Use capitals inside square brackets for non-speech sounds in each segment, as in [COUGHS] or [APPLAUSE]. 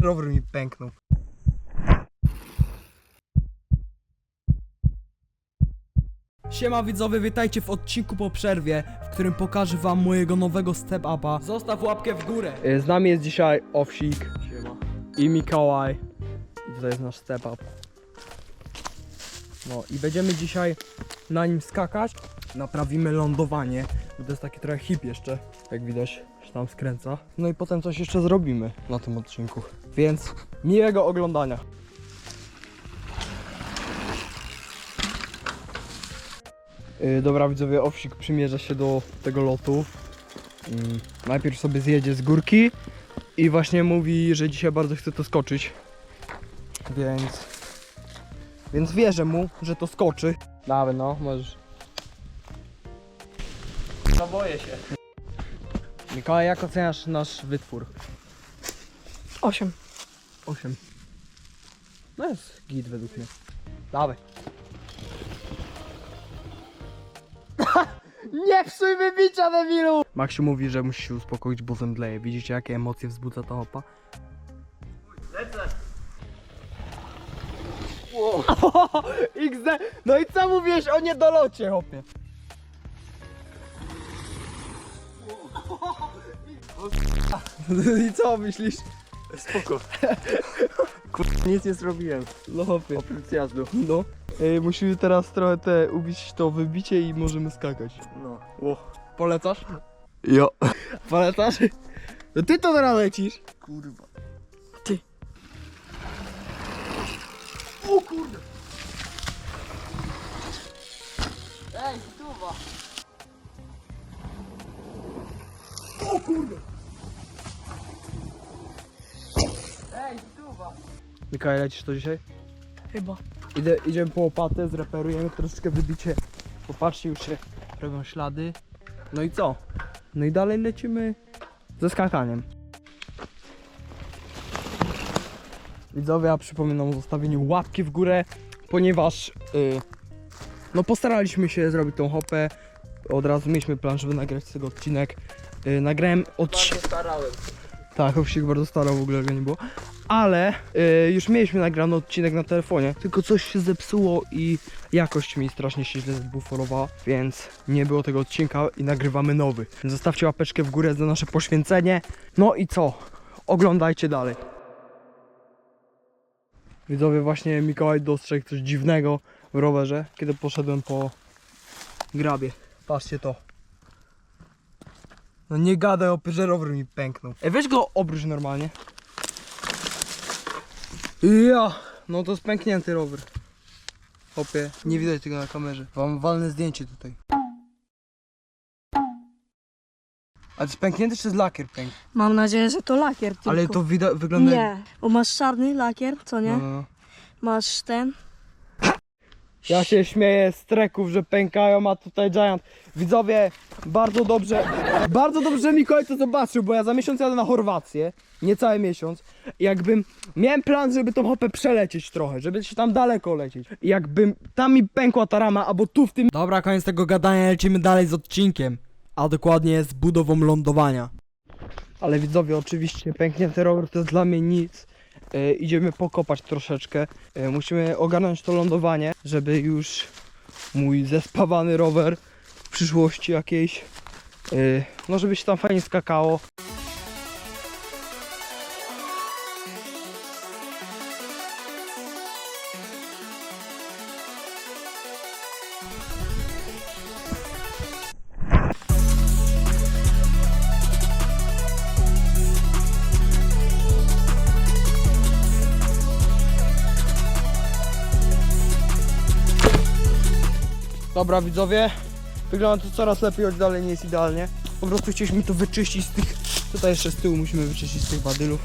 Rower mi pęknął. Siema widzowie, witajcie w odcinku po przerwie, w którym pokażę wam mojego nowego step upa. Zostaw łapkę w górę. Z nami jest dzisiaj Owsik i Mikołaj. I tutaj jest nasz step up. No i będziemy dzisiaj na nim skakać. Naprawimy lądowanie, bo to jest taki trochę hip jeszcze, jak widać, tam skręca. No i potem coś jeszcze zrobimy na tym odcinku. Więc miłego oglądania. Yy, dobra widzowie, Owsik przymierza się do tego lotu. Yy, najpierw sobie zjedzie z górki i właśnie mówi, że dzisiaj bardzo chce to skoczyć. Więc... Więc wierzę mu, że to skoczy. Dawaj no, możesz. No boję się. Mikołaj, jak oceniasz nasz wytwór? 8. 8. No jest git według mnie. Dawaj. [COUGHS] Nie psuj wybicia, debilu! Maksiu mówi, że musi się uspokoić, bo zemdleje. Widzicie, jakie emocje wzbudza ta hopa? Lecę! [LAUGHS] XD! No i co mówiłeś o niedolocie, hopie? [LAUGHS] I co myślisz? Spoko. [LAUGHS] Kurwa, nic nie zrobiłem. No hopie. Oprócz jazdu. No. Ej, musimy teraz trochę te ubić to wybicie i możemy skakać. No. O, polecasz? Jo. [LAUGHS] Polecasz? No ty to teraz lecisz. Kurwa. Mikołaj, lecisz to dzisiaj? Chyba. Idę, idziemy po łopatę, zreperujemy troszeczkę wybicie. Popatrzcie, już się robią ślady. No i co? No i dalej lecimy ze skakaniem. Widzowie, ja przypominam o zostawieniu łapki w górę, ponieważ y, no postaraliśmy się zrobić tą hopę. Od razu mieliśmy plan, żeby nagrać z tego odcinek. Y, nagrałem od... starałem. Tak, Owsik bardzo starał, w ogóle go nie było. Ale y, już mieliśmy nagrany odcinek na telefonie, tylko coś się zepsuło i jakość mi strasznie się źle zbuforowała, więc nie było tego odcinka i nagrywamy nowy. Zostawcie łapeczkę w górę za nasze poświęcenie. No i co? Oglądajcie dalej. Widzowie, właśnie Mikołaj dostrzegł coś dziwnego w rowerze, kiedy poszedłem po grabie. Patrzcie to. No nie gadaj o że rower mi pęknął. Ej, weź go obróć normalnie. Ja, no to jest pęknięty rower. Hopie, nie widać tego na kamerze. Wam walne zdjęcie tutaj. A to jest pęknięty czy z lakier pęk? Mam nadzieję, że to lakier tylko. Ale to wygląda. Nie, bo masz czarny lakier, co nie? No, no, no. Masz ten. Ja się śmieję z treków, że pękają, a tutaj Giant. Widzowie, bardzo dobrze, bardzo dobrze, Mikołaj to zobaczył, bo ja za miesiąc jadę na Chorwację, niecały miesiąc. Jakbym, miałem plan, żeby tą hopę przelecieć trochę, żeby się tam daleko lecieć. Jakbym tam mi pękła ta rama, albo tu w tym... Dobra, koniec tego gadania, lecimy dalej z odcinkiem. A dokładnie z budową lądowania. Ale widzowie, oczywiście pęknięty rower to jest dla mnie nic. E, idziemy pokopać troszeczkę. E, musimy ogarnąć to lądowanie, żeby już mój zespawany rower w przyszłości jakiejś, e, no żeby się tam fajnie skakało. Dobra widzowie, wygląda to coraz lepiej, choć dalej nie jest idealnie. Po prostu chcieliśmy to wyczyścić z tych, tutaj jeszcze z tyłu musimy wyczyścić z tych badylów.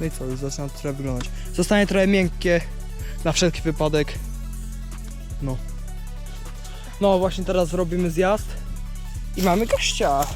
No i co, już zaczyna to trochę wyglądać. Zostanie trochę miękkie, na wszelki wypadek. No. No właśnie teraz robimy zjazd i mamy gościa.